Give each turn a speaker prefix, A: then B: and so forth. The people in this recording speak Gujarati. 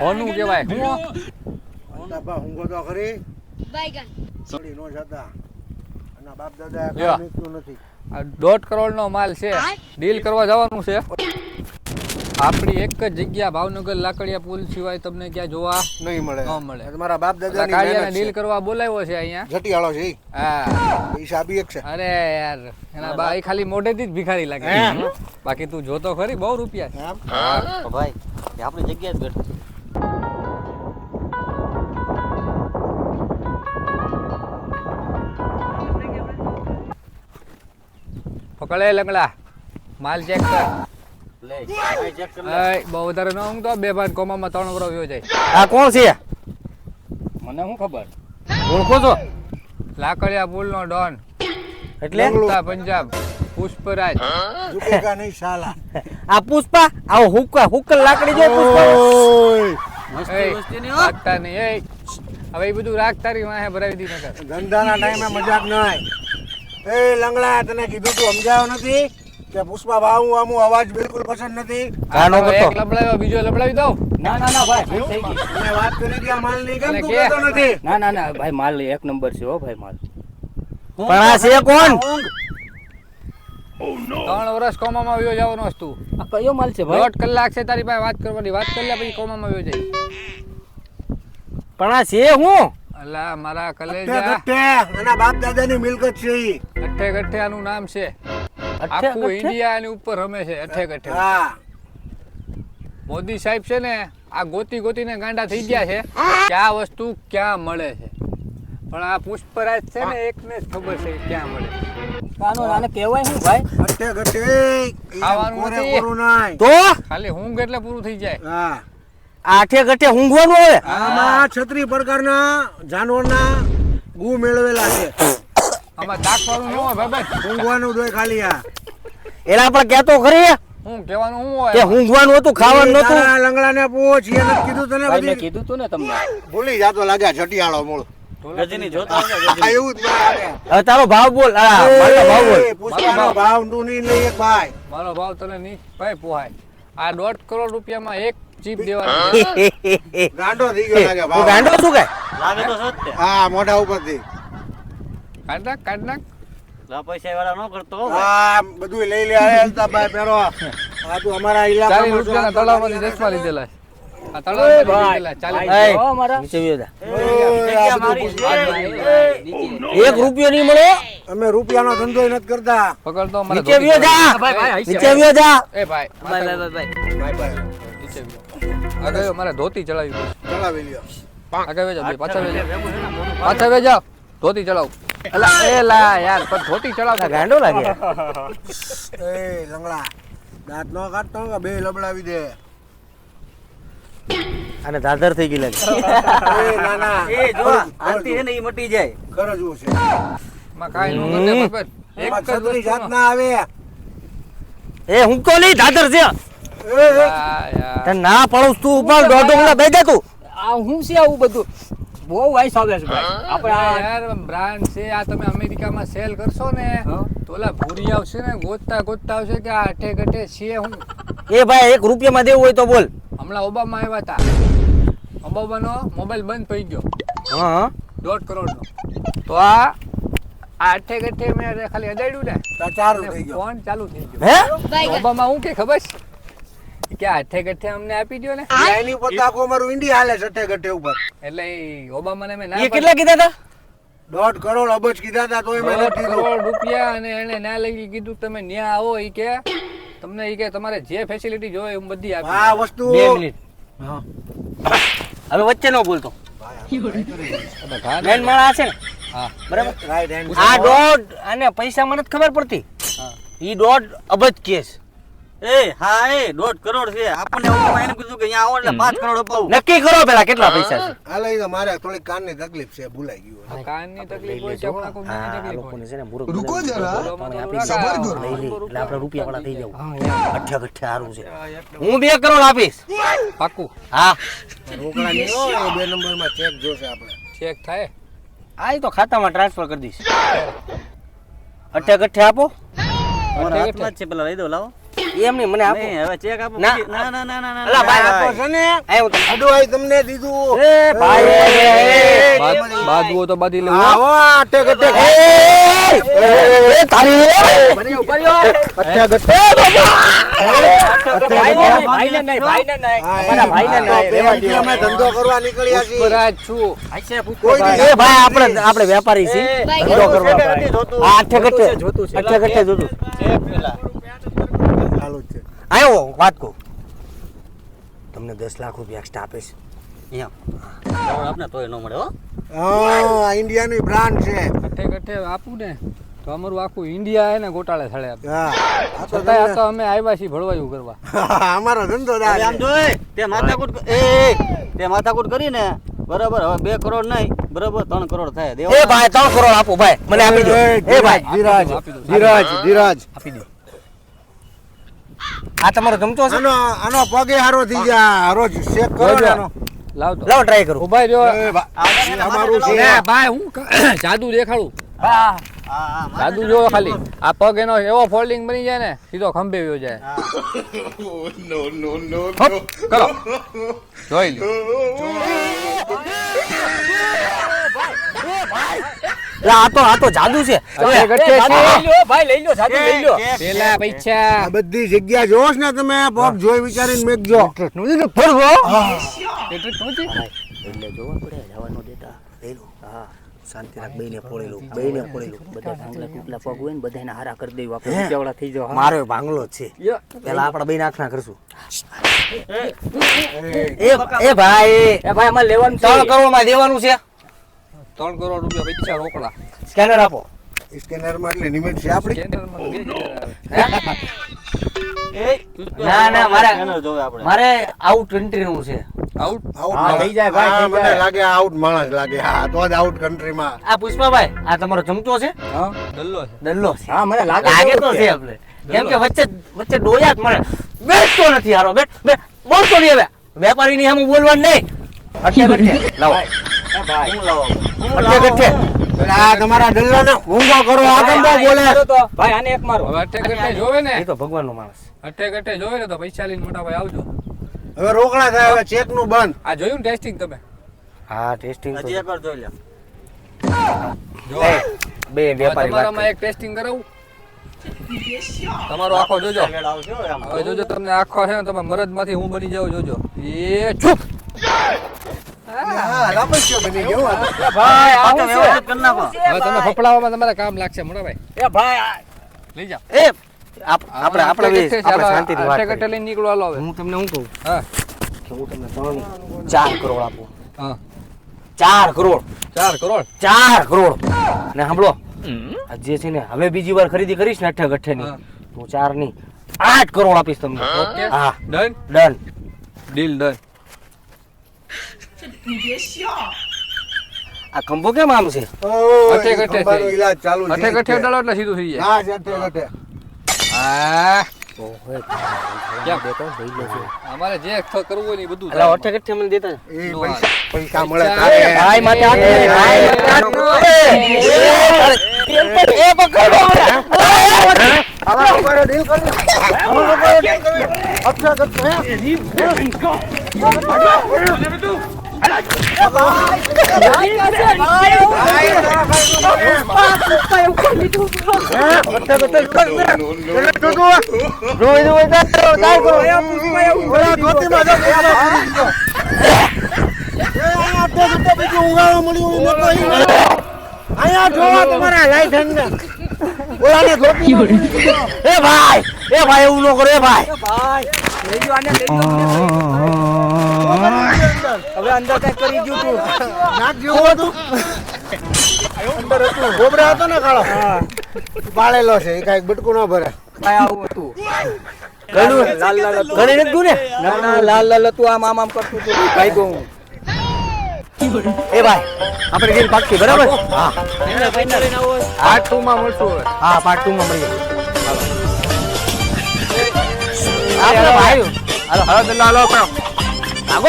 A: હોનું કેવાય હું
B: તાપા ઊંઘો તો કરી.
C: બાયગન.
B: સોડી નો જતા. અને બાપ દાદા કામ નથી.
A: આ દોઢ કરોડ નો માલ છે. ડીલ કરવા જવાનું છે. આપણી એક જ જગ્યા ભાવનગર લાકડિયા પુલ સિવાય તમને ક્યાં જોવા
B: નહીં મળે.
A: ન મળે.
B: તમારા બાપ દાદા
A: કાળિયાને ડીલ કરવા બોલાવ્યો છે અહીંયા.
B: ઘટિયાળો છે
A: હા.
B: પૈસા બી એક છે.
A: અરે યાર એના બા એ ખાલી મોઢેથી જ ભિખારી લાગે બાકી તું જોતો ખરી બહુ રૂપિયા છે?
D: ભાઈ આપણી જગ્યા જ બેઠો
A: પકડે લંગડા. માલ ચેક કર. બહુ વધારે ન ઊંઘતો બે ભાન કોમામાં ત્રણ વરો વયો જાય.
D: આ કોણ છે?
A: મને શું ખબર?
D: ઓળખો છો?
A: લાકડિયા પુલ ડોન.
D: એટલે?
A: પંજાબ. પુષ્પરાજ.
B: ઝુકેગા નહીં સાલા
D: આ પુષ્પા આવો હુક્કા હુક્કલ લાકડી જો પુષ્પા.
A: રાખતા નહીં એય. હવે એ બધું રાખ તારી વાહે ભરાવી દી નકર
B: ધંધાના ટાઈમે મજાક નહીં એ લંગડા તને કીધું તું સમજાવ નથી? કે પુષ્પા બા હું આમ અવાજ બિલકુલ પસંદ નથી.
D: કાનો કરતો.
A: એક લબડાવ્યો બીજો લબડાવી દઉં?
E: ના ના ના ભાઈ થઈ ગઈ.
B: મેં વાત કરી કે આ માલ નહીં કેમ તું કહેતો નથી?
E: ના ના ના ભાઈ માલ એક નંબર છે હો ભાઈ માલ.
D: પણ આ છે કોણ?
A: ત્રણ વર્ષ કોમામાં વયો જવાનો હશે
E: આ કયો માલ છે ભાઈ?
A: દોઢ કલાક છે તારી પાસે વાત કરવાની. વાત કરી લે પછી કોમામાં વયો જાય
D: પણ આ છે હું?
A: અલા મારા કલેજા.
B: એના બાપ દાદાની મિલકત છે ઈ.
A: અઠે ગઠ્ઠે આનું નામ છે. આખું ઇન્ડિયા એની ઉપર રમે છે અઠેક અઠેક
B: હા.
A: મોદી સાહેબ છે ને આ ગોતી ગોતીને ગાંડા થઈ ગયા છે ક્યાં વસ્તુ ક્યાં મળે છે. પણ આ પુષ્પરાજ છે ને એકને જ ખબર છે ક્યાં મળે
E: આનો આને કહેવાય શું ભાઈ?
B: ગઠ્ઠે ગઠ્ઠે
A: ખાવાનું નથી.
D: તો?
A: ખાલી ઊંઘ એટલે પૂરું થઈ જાય.
B: હા.
D: આઠે ગઠે ઊંઘવાનું
B: આમાં છત્રી પ્રકારના જાનવરના ગુ મેળવેલા છે.
A: આમાં દાખવાનું ન હોય ભાઈ
B: ઊંઘવાનું દોય ખાલી આ.
D: એના પણ કહેતો ખરી.
A: હું કહેવાનું શું
D: કે ઊંઘવાનું હતું ખાવાનું નતું
B: તારા લંગડાને પૂછ એને જ કીધું તને
E: ભાઈ મેં કીધું તું ને તમને.
B: ભૂલી જાતો લાગ્યા જટિયાળો મૂળ.
E: ગજની જોતા હશો,
B: આ
E: ગજની.
B: એવું જ મને લાગે.
D: હવે તારો ભાવ બોલ મારો ભાવ બોલ.
B: ભાવ તું નહીં લઈ ભાઈ.
A: મારો ભાવ તને નહીં ભાઈ પોહાય. આ દોઢ કરોડ રૂપિયામાં એક ચીપ દેવા
B: ગાંડો થઈ ગયો લાગે
D: ગાંડો શું કે?
E: લાગે તો સત
B: હા મોઢા ઉપરથી.
A: કાઢ નાખ કાઢ નાખ
E: પૈસા વાળા ન કરતો હા.
B: બધું લઈ લે અરે ભાઈ પેરો આ તું અમારા ઇલાકામાં
A: રૂપિયાના તળાવમાંથી ચશ્મા લીધેલા આ તળાવમાંથી લીધેલા ચાલીસ
E: ભાઈ, મારા.
D: નીચે બેહો જા.
B: ઓય, આ
E: જગ્યા
B: બધું
E: મારી
B: પુષ્પા.
E: છે.
D: એક રૂપિયો નહીં મળે.
B: અમે રૂપિયાનો ધંધો નથી કરતા.
A: પકડ તો મારે
D: નીચે
A: ધોતી
D: જા.
A: ભાઈ, ભાઈ,
D: નીચે બેહો જા.
A: એ ભાઈ
E: ભાઈ, ભાઈ, ભાઈ, ભાઈ.
B: ભાઈ ભાઈ
A: નીચે બેહો. આ ગયો મારે ધોતી ચડાવી.
B: ચડાવી લ્યો.
A: આગળ વેજા પાછા વેજા. પાછા વેજા. ધોતી ચડાવ. અલા એ લા યાર પણ ધોતી ચડાવ
D: ગાંડો લાગે.
B: એ લંગડા દાંત નો કાઢતો કે બે લબડાવી દે.
D: અને દાદર થઈ ગઈ લાગે.
B: એ ના ના.
E: એ જો આરતી છે ને ઈ મટી જાય.
B: ખરજવું છે.
A: માં કાઈ નો કરતે બરાબર એક
B: છત્રી જાત ના આવે.
D: એ હું તો નહીં દાદર છે.
B: એ,
D: ના પડું તું ઉપર દોઢ બે દે તું.
E: આ હું છે આવું બધું? બહુ વાઈસ આવે છે ભાઈ. આપણે
A: આ યાર બ્રાન્ડ છે આ તમે અમેરિકામાં સેલ કરશો ને. તો ઓલા ભૂરી આવશે ને ગોતતા ગોતતા આવશે કે આ અઠે ગઠે છે હું.
D: એ ભાઈ એક રૂપિયામાં દેવું હોય તો બોલ.
A: હમણાં ઓબામા આવ્યા હતા ઓબામાનો મોબાઈલ બંધ થઈ ગયો.
D: હા
A: દોઢ કરોડનો. તો આ? આઠે અઠે ગઠે મેં ખાલી અડાડ્યું ને.
B: ચાર ચારું થઈ ગયો.
A: ફોન ચાલુ થઈ ગયો.
D: હે?
A: ઓબામા હું કે ખબર છે? કે આઠે ગઠે અમને આપી દો ને?
B: એની ઉપર તો આખું અમારું ઇન્ડિયા હાલે છઠ્ઠે ગઠે ઉપર.
A: એટલે ઓબામાને મેં ના
D: એ કેટલા કીધા હતા
B: દોઢ કરોડ અબજ કીધા હતા તોય મેં નથી
A: કરોડ રૂપિયા અને એને ના લઈ કીધું તમે ન્યા આવો ઈ કે તમને ઈ કે તમારે જે ફેસિલિટી જોઈએ હું બધી આપી
B: આ વસ્તુ
D: બે મિનિટ. હવે વચ્ચે ન બોલતો. મેન માણસ છે ને?
A: હા.
D: બરાબર? આ દોઢ અને પૈસા મને જ ખબર પડતી.
A: હા.
D: ઈ દોઢ અબજ કેસ.
E: એ હા એ દોઢ કરોડ છે. આપણને કીધું કે અહીંયા આવો એટલે પાંચ કરોડ અપાવું.
D: નક્કી કરો પેલા કેટલા પૈસા છે?
B: હાલે તો મારે થોડીક કાનની તકલીફ છે ભૂલાઈ ગયું
A: તો કાનની તકલીફ હોય છે આપણા કોઈ
D: હા, આ
A: તકલીફ
D: લોકોને છે ને મૂર્ખ
B: રૂકો જરા.
D: દીધા.
A: સબર કરો.
D: એટલે આપણે રૂપિયા વાળા થઈ જવું અઠ્યા ગઠ્યા હારું છે. હું બે કરોડ આપીશ.
A: પાકું.
D: હા.
B: રોકડા નહીં હોય એ બે નંબરમાં ચેક જોશે આપણે.
A: ચેક થાય.
D: આ તો ખાતામાં ટ્રાન્સફર કરી દઈશ. અઠ્યા ગઠ્યા આપો.
E: મારા હાથમાં જ છે પેલા લઈ દો લાવો.
D: એમ નહીં મને આપો
E: હવે ચેક આપો
D: ના.
E: ના ના ના ના
D: અલા, ભાઈ,
E: આપો
B: છે ને
D: એ હું તમને
B: અડવાઈ તમને દીધું
D: એ ભાઈ એ, એ, એ,
A: બાદ- બાદવો તો બાદી લેવું
B: આવો અટે ગટે
D: એ, એ, તારી
B: અટે ગટે
D: ભાઈને નહીં, ભાઈને નહીં. અમારા ભાઈને નહીં,
B: અમે ધંધો કરવા નીકળ્યા છીએ
A: પુષ્પરાજ છું
D: એ ભાઈ આપણે આપણે વેપારી છીએ ધંધો કરવા
E: નથી
D: ભાઈ.
E: જોતું.
D: છે આઠે ગઠ્ઠે જોતું
E: પેલા.
D: આયો વાત કહું. તમને દસ લાખ રૂપિયા એક્સ્ટ્રા આપીશ.
E: અહીંયા. આપને તોય ન મળે હો.
B: હા ઇન્ડિયાની બ્રાન્ડ છે.
A: કઠે કઠે આપું ને તો અમારું આખું ઇન્ડિયા હે ને ગોટાળે થળે આપે.
B: હા તો
A: છતાંય આ તો અમે આવ્યા છીએ ભળવાયું કરવા.
B: અમારો ધંધો
E: આમ. જોઈ તે માથાકૂટ એ એ, તે માથાકૂટ કરીને બરાબર હવે બે કરોડ નહીં બરાબર ત્રણ કરોડ થાય
D: એ ભાઈ ત્રણ કરોડ આપો ભાઈ મને આપી દો.
B: એ,
D: એ ભાઈ
B: ધીરાજ
A: આપી દો,
B: ધીરાજ ધીરાજ.
D: આપી દો. આ તમારો ગમતો છે
B: આનો આનો પગે હારો થઈ જા હારો ચેક કરો ને આનો.
A: લાવ તો.
D: લાવો ટ્રાય કરું.
A: ઊભા રહ્યો.
B: અમારું છે.
A: ભાઈ હું જાદુ દેખાડું.
E: હા. હા
A: જાદુ જો ખાલી. આ પગ એનો એવો ફોલ્ડિંગ બની જાય ને સીધો ખંભે વયો જાય.
E: નો
A: નો નો કરો. જોઈ
D: લા આ તો આ તો જાદુ છે. ભાઈ લઈ જાદુ લઈ
A: પેલા પૈસા.
B: બધી જગ્યા જોશ ને તમે પગ જોઈ વિચારીને મેકજો
A: ફરવો
D: એટલે જોવા પડે જવા દેતા. લઈ લો. હા. શાંતિ રાખ બેને પોળેલું બેને પોળેલું. બધા પગ હોય ને બધાને હારા કરી દેવું આપણે રૂપિયાવાળા થઈ જાવ મારો ભાંગલો છે. પેલા આપણે બે નાખના કરશું. એ એ ભાઈ. એ ભાઈ અમારે લેવાનું છે. ત્રણ કરોડમાં દેવાનું છે.
A: ત્રણ કરોડ રૂપિયા પૈસા રોકડા.
D: સ્કેનર આપો.
B: સ્કેનરમાં એટલે લિમિટ છે.
E: એ,
D: ના, ના, મારા-
E: આપણે.
D: મારે આઉટ કન્ટ્રી નું છે.
A: આઉટ?
B: આઉટ
D: થઈ જાય ભાઈ,
B: મને લાગે આઉટ માણસ લાગે. હા તો જ આઉટ કન્ટ્રીમાં.
D: આ પુષ્પાભાઈ આ તમારો ચમચો છે?
A: હા. દલ્લો છે.
D: દલ્લો છે. હા મને લાગે તો છે. આપણે. કેમ કે વચ્ચે વચ્ચે ડોયા જ મળે બેસતો નથી હારો. બેઠ બે બોલતો નહીં હવે. વેપારી ની સામે બોલવાનું નહીં. અટકે ગઠ્ઠે લાવો.
B: તમારા ડલ્લા ને ઊંઘો કરો આ બોલે.
D: ભાઈ આને એક મારો.
A: હવે અઠે ગઠે જોવે ને.
D: એ તો ભગવાન નો માણસ.
A: અઠે ગઠે જોવે ને તો પૈસા લઈને મોટા ભાઈ આવજો.
B: હવે રોકડા થાય હવે ચેકનું બંધ.
A: આ જોયું ને ટેસ્ટિંગ તમે?
D: હા ટેસ્ટિંગ
A: જો
D: બે વેપારી
A: તમારામાં એક ટેસ્ટિંગ કરાવું. તમારો આખો જોજો. હવે જોજો તમને આખો છે ને તમે મરદમાંથી હું બની જાઉં જોજો. એ ચૂપ!
D: ચાર કરોડ આપો.
A: હા.
D: ચાર કરોડ.
A: ચાર કરોડ?
D: ચાર કરોડ. ને સાંભળો. જે છે ને હવે બીજી વાર ખરીદી કરીશ ને અઠે ગઠે ની
A: હા.
D: હું ચારની આઠ કરોડ આપીશ તમને. હા.
A: ડન?
D: ડન.
A: Deal done.
D: આ ખંભો કેમ આમ છે?
A: અઠે
B: ચાલુ
A: અઠે એટલે સીધું થઈ જાય.
B: હા અઠે
A: અમારે જે કરવું હોય ને એ બધું
D: અઠે ગઠ્ઠે મને દેતા
B: પૈસા પૈસા મળે
D: ભાઈ માટે ભાઈ માટે
B: અહીંયા જોવા તમારા લાઈસન્સ ઓલાને ધોતી
D: એ ભાઈ એ ભાઈ એવું ન કરો એ ભાઈ.
B: હવે અંદર. કઈ કરી ગયું તું. નાક જેવું હતું. અંદર હતું. ગોબરા હતો ને કાળો પાળેલો છે એ કઈ બટકું ન ભરે.
D: ઘણું? લાલ લાલ ઘણી નથી ના
A: લાલ લાલ હતું. આમ આમ આમ કરતું હતું. ભાઈ ગયું
D: એ ભાઈ આપણે ડીલ પાકી બરાબર? હા.
A: પાર્ટ ટુ માં મળશું
D: હા પાર્ટ ટુ માં મળીએ. હાલો.
A: હવે દલ્લા હાલો
D: આગો